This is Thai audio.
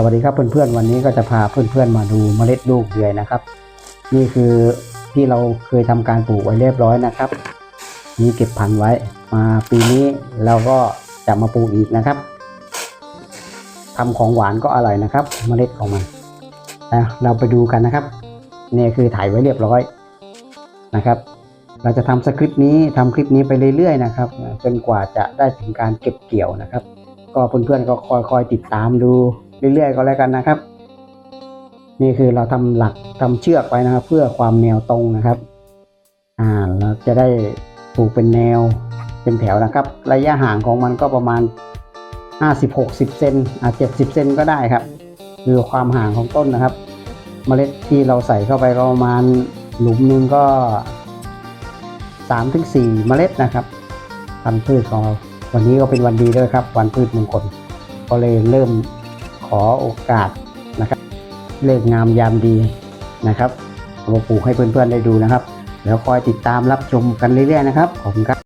สวัสดีครับเพื่อนๆวันนี้ก็จะพาเพื่อนๆมาดูเมล็ดลูกเดือยนะครับ นี่คือที่เราเคยทำการปลูกไว้เรียบร้อยนะครับนี่เก็บพันไว้มาปีนี้เราก็จะมาปลูกอีกนะครับทำของหวานก็อร่อยนะครับ เมล็ดของมันนะเราไปดูกันนะครับนี่คือถ่ายไว้เรียบร้อยนะครับ เราจะทำสคริปต์นี้ทำคลิปนี้ไปเรื่อยๆนะครับจนกว่าจะได้ถึงการเก็บเกี่ยวนะครับ ก็เพื่อนๆก็คอยๆติดตามดู เรื่อยๆก็แล้วกันนะครับ นี่คือเราทำหลักทำเชือกไว้นะครับ เพื่อความแนวตรงนะครับอ่าเราจะได้ปลูกเป็นแนวเป็นแถวนะครับ ระยะห่างของมันก็ประมาณ 50-60เซนอะ70เซนก็ได้ครับคือความห่างของต้นนะครับ เมล็ดที่เราใส่เข้าไปก็ประมาณหลุมนึงก็3ถึง4เมล็ดนะครับพันธุ์พืชของเราวันนี้ก็เป็นวันดีด้วยครับ วันพืชมงคลก็เลยเริ่ม ขอโอกาสนะครับเลิกงามยามดีนะครับเอามาปลูกให้เพื่อนๆได้ดูนะครับ แล้วคอยติดตามรับชมกันเรื่อยๆนะครับขอบคุณครับ